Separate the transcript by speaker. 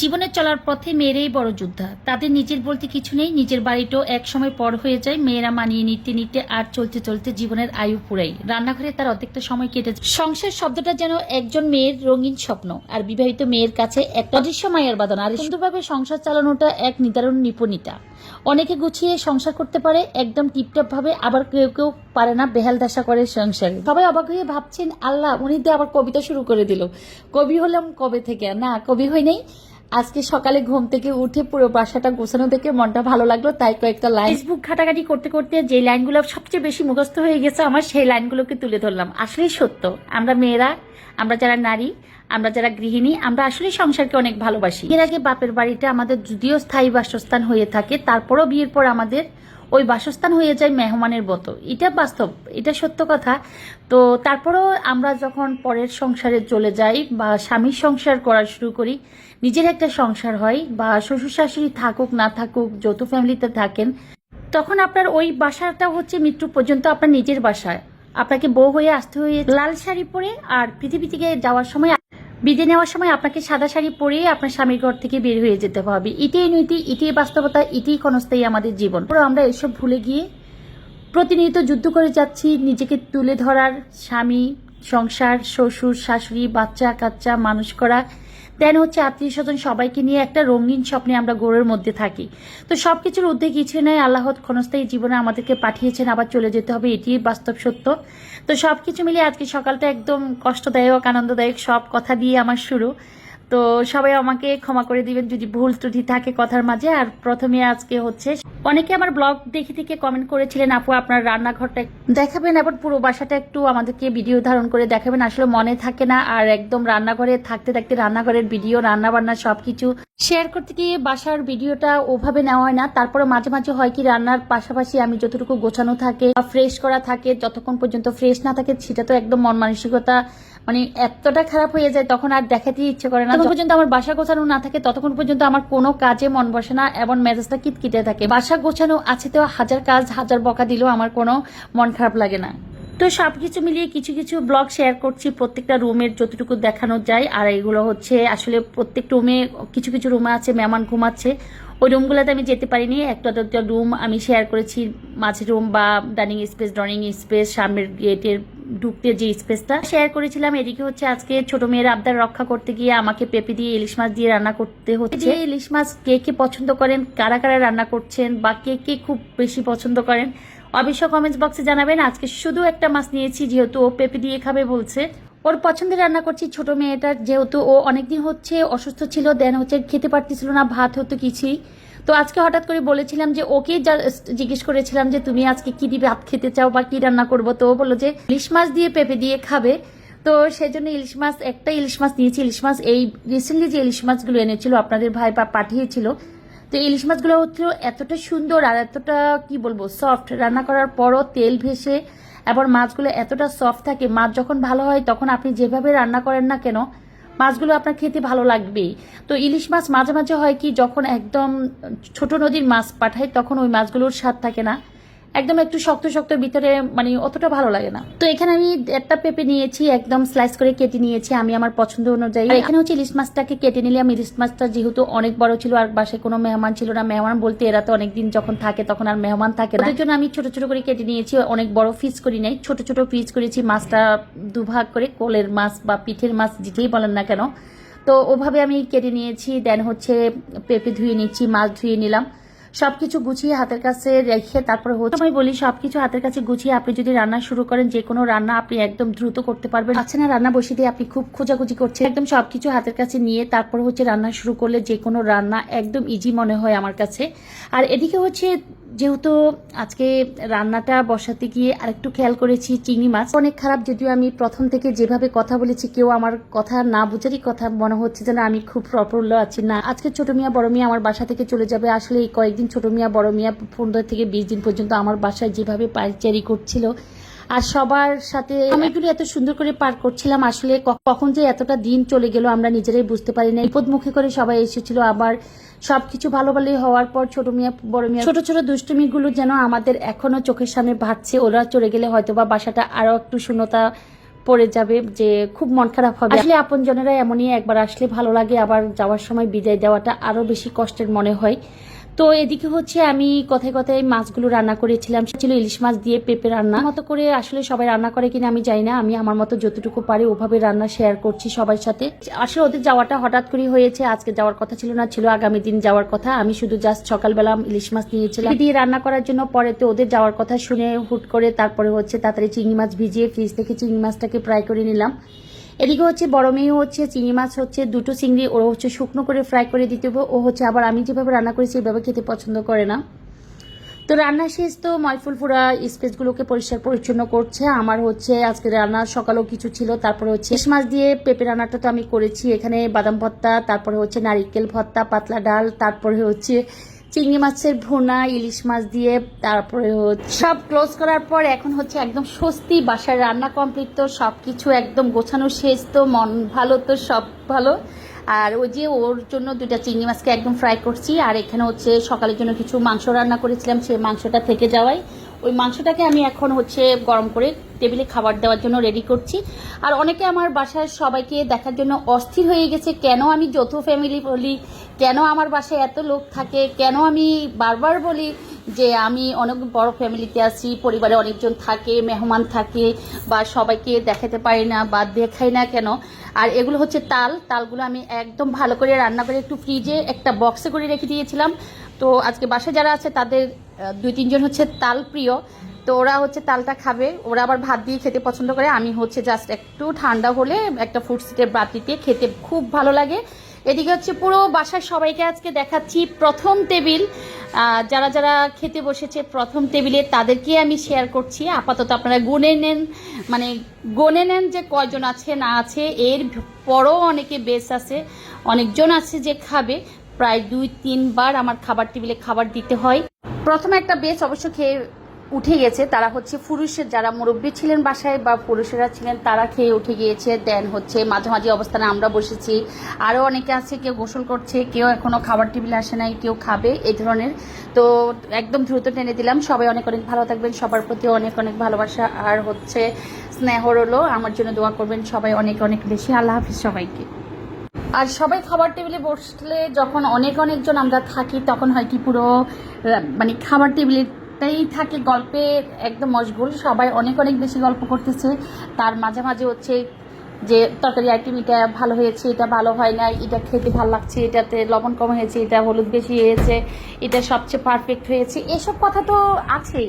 Speaker 1: জীবনে চলার পথে মেয়েরাই বড় যোদ্ধা। তাদের নিজের বলতে কিছু নেই, নিজের বাড়িটাও এক সময় পর হয়ে যায়। মেয়েরা মানিয়ে নিতে নিতে আর চলতে চলতে জীবনের আয়ু পুরাই। রান্নাঘরে তার অর্ধেকটা সময় কেটে। সংসার শব্দটা যেন একজন মেয়ের রঙিন স্বপ্ন। আর বিবাহিত মেয়ের কাছে একটা অদৃশ্য মায়ের বাদন আর সুন্দরভাবে সংসার চালানোটা এক নিদারুণ নিপুণিতা। অনেকে গুছিয়ে সংসার করতে পারে, একদম টিপটপ ভাবে আবার কেউ কেউ পারে না, বেহাল দশা করে সংসারে। সবাই অবাক হয়ে ভাবছেন, আল্লাহ, উনি দিয়ে আবার কবিতা শুরু করে দিল। কবি হলাম কবে থেকে? না, কবি হই নাই। আজকে সকালে ঘুম থেকে উঠে পুরো বাসাটা গোছানো দেখে মনটা ভালো লাগল, তাই কয়েকটা লাইন ফেসবুক ঘাটাঘাটি করতে করতে যে লাইনগুলো সবচেয়ে বেশি মুখস্থ হয়ে গেছে, আমার সেই লাইনগুলোকে তুলে ধরলাম। আসলেই সত্য, আমরা মেয়েরা, আমরা যারা নারী, আমরা যারা গৃহিণী, আমরা আসলে সংসারকে অনেক ভালোবাসি। এর আগে বাপের বাড়িটা আমাদের যদিও স্থায়ী বাসস্থান হয়ে থাকে, তারপরও বিয়ের পর আমাদের ওই বাসস্থান হয়ে যায় মেহমানের মতো। এটা বাস্তব, এটা সত্য কথা। তো তারপরেও আমরা যখন পরের সংসারে চলে যাই বা স্বামীর সংসার করা শুরু করি, নিজের একটা সংসার হয় বা শ্বশুর শাশুড়ি থাকুক, না থাকুক, যৌথ ফ্যামিলিতে থাকেন, তখন আপনার ওই বাসাটা হচ্ছে মৃত্যু পর্যন্ত আপনার নিজের বাসায় আপনাকে বউ হয়ে আসতে হয়ে লাল শাড়ি পরে আর পৃথিবী থেকে যাওয়ার সময় বিদে নেওয়ার সময় আপনাকে সাদা শাড়ি পরে আপনার স্বামীর ঘর থেকে বের হয়ে যেতে হবে। এটাই নীতি, এটাই বাস্তবতা, এটাই ক্ষণস্থায়ী আমাদের জীবন। পুরো আমরা এসব ভুলে গিয়ে প্রতিনিয়ত যুদ্ধ করে যাচ্ছি নিজেকে তুলে ধরার, স্বামী, সংসার, শ্বশুর, শাশুড়ি, বাচ্চা, কাচ্চা, মানুষ করা দেন হচ্ছে আত্মীয় স্বজন সবাইকে নিয়ে একটা রঙিন স্বপ্নে আমরা গোড়ের মধ্যে থাকি। তো সব কিছুর ঊর্ধ্বে কিছু নয় আল্লাহ ক্ষণস্থায়ী জীবনে আমাদেরকে পাঠিয়েছেন, আবার চলে যেতে হবে এটি বাস্তব সত্য। তো সব কিছু মিলিয়ে আজকে সকালটা একদম কষ্টদায়ক, আনন্দদায়ক, সব কথা দিয়ে আমার শুরু। তো সবাই আমাকে ক্ষমা করে দিবেন যদি ভুল ত্রুটি থাকে কথার মাঝে। আর প্রথমে আজকে হচ্ছে, অনেকে আমার ব্লগ দেখে থেকে কমেন্ট করেছিলেন, আপু, আপনার রান্নাঘরটা দেখাবেন এবার পুরো বাসাটা একটু আমাদেরকে ভিডিও ধারণ করে দেখাবেন। আসলে মনে থাকে না, আর একদম রান্নাঘরে থাকতে থাকতে রান্নাঘরের ভিডিও রান্না বান্না সবকিছু শেয়ার করতে গিয়ে বাসার ভিডিওটা ওভাবে নেওয়া হয় না। তারপরে মাঝে মাঝে হয় কি, রান্নার পাশাপাশি আমি যতটুকু গোছানো থাকে বা ফ্রেশ করা থাকে, যতক্ষণ পর্যন্ত ফ্রেশ না থাকে, সেটা তো একদম মন মানসিকতা মানে এতটা খারাপ হয়ে যায় তখন আর দেখাতেই ইচ্ছে করে না। যতক্ষণ পর্যন্ত আমার বাসা গোছানো না থাকে ততক্ষণ পর্যন্ত আমার কোনো কাজে মন বসে না এবং মেজাজটা কিটকিটে থাকে। বাসা গোছানো আছে তো হাজার কাজ হাজার বকা দিলেও আমার কোনো মন খারাপ লাগে না। তো সব কিছু মিলিয়ে কিছু কিছু ব্লগ শেয়ার করছি। প্রত্যেকটা রুমের যতটুকু দেখানো যায়। আর এগুলো হচ্ছে আসলে প্রত্যেক রুমে কিছু কিছু রুমে আছে, মেহমান ঘুমাচ্ছে। ওই রুমগুলোতে আমি যেতে পারিনি। একটা দুটা রুম আমি শেয়ার করেছি মাঝের রুম বা ডাইনিং স্পেস ড্রয়িং স্পেস সামনের গেটের ঢুকতে যে স্পেসটা শেয়ার করেছিলাম। এদিকে হচ্ছে আজকে ছোট মেয়ের আবদার রক্ষা করতে গিয়ে আমাকে পেঁপে দিয়ে ইলিশ মাছ দিয়ে রান্না করতে হচ্ছে। ইলিশ মাছ কে কে পছন্দ করেন, কারা কারা রান্না করছেন বা কে কে খুব বেশি পছন্দ করেন অবশ্য কমেন্টস বক্সে জানাবেন, আজকে শুধু একটা মাছ নিয়েছি, যেহেতু ও পেঁপে দিয়ে খাবে বলছে। ওর পছন্দের রান্না করছি ছোট মেয়েটার যেহেতু ও অনেকদিন হচ্ছে অসুস্থ ছিল দেন হচ্ছে খেতে পারতেছিল না, ভাত হতো কিছুই। তো আজকে হঠাৎ করে বলেছিলাম যে, ওকে জিজ্ঞেস করেছিলাম যে, তুমি আজকে কি দিয়ে ভাত খেতে চাও বা কি রান্না করব? তো ও বলল যে, ইলিশ মাছ দিয়ে পেঁপে দিয়ে খাবে। তো সেই জন্য ইলিশ মাছ, একটা ইলিশ মাছ নিয়েছি। ইলিশ মাছ এই রিসেন্টলি যে ইলিশ মাছগুলো এনেছিল, আপনাদের ভাই পাঠিয়েছিল তো ইলিশ মাছগুলো হচ্ছে এতটা সুন্দর আর এতটা, কি বলব সফট রান্না করার পরও তেল ভেসে, এবার মাছগুলো এতটা সফট থাকে, মাছ যখন ভালো হয় তখন আপনি যেভাবে রান্না করেন না কেন, মাছগুলো আপনার খেতে ভালো লাগবেই। তো ইলিশ মাছ মাঝে মাঝে হয় কি, যখন একদম ছোট নদীর মাছ পাঠায় তখন ওই মাছগুলোর স্বাদ থাকে না। একদম একটু শক্ত শক্ত ভিতরে মানে অতটা ভালো লাগে না। তো এখানে আমি একটা পেঁপে নিয়েছি একদম স্লাইস করে কেটে নিয়েছি আমি আমার পছন্দ অনুযায়ী। আর এখানে হচ্ছে ইলিশ মাছটাকে কেটে নিলাম ইলিশ মাছটা যেহেতু অনেক বড় ছিল আর বাসায় কোনো মেহমান ছিল না মেহমান বলতে এরা তো অনেকদিন যখন থাকে তখন আর মেহমান থাকে না। জন্য আমি ছোট ছোট করে কেটে নিয়েছি অনেক বড় পিস করি নাই ছোট ছোট পিস করেছি মাছটা দুভাগ করে কোলের মাছ বা পিঠের মাছ যেটাই বলেন না কেন। তো ওভাবে আমি কেটে নিয়েছি দেন হচ্ছে পেঁপে ধুয়ে নিচ্ছি মাছ ধুয়ে নিলাম। সবকিছু গুছিয়ে হাতের কাছে রেখে তারপরে হচ্ছে আমি বলি, সবকিছু হাতের কাছে গুছিয়ে আপনি যদি রান্না শুরু করেন, যে কোনো রান্না আপনি একদম দ্রুত করতে পারবেন। আচ্ছা না রান্না বসিয়ে দিয়ে আপনি খুব খোঁজাখুঁজি করছেন। একদম সবকিছু হাতের কাছে নিয়ে তারপর হচ্ছে রান্না শুরু করলে যে কোনো রান্না একদম ইজি মনে হয় আমার কাছে। আর এদিকে হচ্ছে যেহেতু আজকে রান্নাটা বসাতে গিয়ে আরেকটু খেয়াল করেছি, চিংড়ি মাছ। অনেক খারাপ, যদিও আমি প্রথম থেকে যেভাবে কথা বলেছি, কেউ আমার কথা না বুঝারই কথা মনে হচ্ছে যেন আমি খুব প্রফুল্ল আছি। না, আজকে ছোট মিয়া, বড় মিয়া আমার বাসা থেকে চলে যাবে। আসলে এই কয়েকদিন ছোট মিয়া, বড় মিয়া, পনেরো থেকে বিশ দিন পর্যন্ত আমার বাসায় যেভাবে পাইচারি করছিল আর সবার সাথে সময়গুলো এত সুন্দর করে পার করছিলাম, আসলে কখন যে এতটা দিন চলে গেল আমরা নিজেরাই বুঝতে পারি না বিপদ মুখে করে সবাই এসেছিল, আবার সবকিছু ভালো ভালোই হওয়ার পর ছোট মিয়া, বড় মিয়া, ছোট ছোট দুষ্টুমিগুলো যেন আমাদের এখনও চোখের সামনে ভাটছে ওরা চলে গেলে হয়তো বা বাসাটা আরও একটু শূন্যতা পড়ে যাবে, যে খুব মন খারাপ হবে। আসলে আপন জনেরা এমনই, একবার আসলে ভালো লাগে, আবার যাওয়ার সময় বিদায় দেওয়াটা আরও বেশি কষ্টের মনে হয়। তো এদিকে হচ্ছে আমি কথায় কথায় মাছগুলো রান্না করেছিলাম। সে ছিল ইলিশ মাছ দিয়ে পেঁপে রান্না। মতো করে আসলে সবাই রান্না করে কিনা আমি জানি না। আমি আমার মতো যতটুকু পারি ওভাবে রান্না শেয়ার করছি সবার সাথে। আসলে ওদের যাওয়াটা হঠাৎ করে হয়েছে। আজকে যাওয়ার কথা ছিল না, ছিল আগামী দিন যাওয়ার কথা। আমি শুধু জাস্ট সকালবেলা ইলিশ মাছ নিয়েছিলাম। দিয়ে রান্না করার জন্য পরে তো ওদের যাওয়ার কথা শুনে হুট করে তারপরে হচ্ছে তাড়াতাড়ি চিংড়ি মাছ ভিজিয়ে ফ্রিজ থেকে চিংড়ি মাছটাকে ফ্রাই করে নিলাম। এদিকে হচ্ছে বড় মেয়ে হচ্ছে, চিংড়ি মাছ হচ্ছে, দুটো চিংড়ি ও হচ্ছে শুকনো করে ফ্রাই করে দিতে হবে। ও হচ্ছে আবার আমি যেভাবে রান্না করেছি সেভাবে খেতে পছন্দ করে না। তো রান্না শেষ তো ময়ফুল ফুরা স্পেসগুলোকে পরিষ্কার পরিচ্ছন্ন করছে। আমার হচ্ছে আজকে রান্নার সকালেও কিছু ছিল, তারপরে হচ্ছে ইলিশ মাছ দিয়ে পেঁপে রান্নাটা তো আমি করেছি। এখানে বাদাম ভর্তা, তারপরে হচ্ছে নারিকেল ভর্তা, পাতলা ডাল, তারপরে হচ্ছে চিংড়ি মাছের ভুনা, ইলিশ মাছ দিয়ে, তারপরে সব ক্লোজ করার পর এখন হচ্ছে একদম স্বস্তি, বাসার রান্না কমপ্লিট তো সব কিছু একদম গোছানো শেষ তো, মন ভালো তো, সব ভালো। আর ওই যে ওর জন্য দুইটা চিংড়ি মাছকে একদম ফ্রাই করছি, আর এখানে হচ্ছে সকালের জন্য কিছু মাংস রান্না করেছিলাম, সেই মাংসটা থেকে যাওয়ায়। ওই মাংসটাকে আমি এখন হচ্ছে গরম করে টেবিলে খাবার দেওয়ার জন্য রেডি করছি। আর অনেকে আমার বাসায় সবাইকে দেখার জন্য অস্থির হয়ে গেছে, কেন আমি যৌথ ফ্যামিলি বলি? কেন আমার বাসায় এত লোক থাকে? কেন আমি বারবার বলি যে আমি অনেক বড় ফ্যামিলিতে আছি, পরিবারে অনেকজন থাকে, মেহমান থাকে বা সবাইকে দেখাতে পারি না বা দেখাই না কেন? আর এগুলো হচ্ছে তাল, তালগুলো আমি একদম ভালো করে রান্না করে একটু ফ্রিজে একটা বক্সে করে রেখে দিয়েছিলাম। তো আজকে বাসায় যারা আছে, তাদের দুই তিনজন হচ্ছে তাল প্রিয় তো ওরা হচ্ছে তালটা খাবে। ওরা আবার ভাত দিয়ে খেতে পছন্দ করে। আমি হচ্ছে জাস্ট একটু ঠান্ডা হলে একটা ফুড সিটের বাটিতে খেতে খুব ভালো লাগে। এদিকে হচ্ছে পুরো বাসায় সবাইকে আজকে দেখাচ্ছি প্রথম টেবিল। যারা যারা খেতে বসেছে প্রথম টেবিলে, তাদেরকে আমি শেয়ার করছি। আপাতত আপনারা গুনে নেন। মানে গনে নেন যে কয়জন আছে, না আছে। এর পরও অনেকে বেশ আছে। অনেকজন আছে যে খাবে। প্রায় দুই, তিনবার আমার খাবার টেবিলে খাবার দিতে হয়। প্রথমে একটা বেশ অবশ্য খেয়ে উঠে গেছে, তারা হচ্ছে পুরুষের যারা মুরব্বী ছিলেন বাসায় বা পুরুষেরা ছিলেন, তারা খেয়ে উঠে গিয়েছে। দেন হচ্ছে মাঝামাঝি অবস্থানে আমরা বসেছি। আরও অনেকে আছে, কেউ গোসল করছে, কেউ এখনও খাবার টেবিলে আসে নাই, কেউ খাবে, এই ধরনের। তো একদম দ্রুত টেনে দিলাম। সবাই অনেক অনেক ভালো থাকবেন, সবার প্রতি অনেক অনেক ভালোবাসা। আর হচ্ছে স্নেহ রলো আমার জন্য দোয়া করবেন সবাই অনেক অনেক বেশি। আল্লাহ হাফিজ সবাইকে। আর সবাই খাবার টেবিলে বসলে যখন অনেক অনেকজন আমরা থাকি, তখন হয় কি পুরো মানে খাবার টেবিলেটাই থাকে গল্পে একদম মশগুল। সবাই অনেক অনেক বেশি গল্প করতেছে। তার মাঝে মাঝে হচ্ছে যে তরকারি আইটেম, এটা ভালো হয়েছে, এটা ভালো হয় না এটা খেতে ভালো লাগছে, এটাতে লবণ কম হয়েছে, এটা হলুদ বেশি হয়েছে, এটা সবচেয়ে পারফেক্ট হয়েছে। এসব কথা তো আছেই।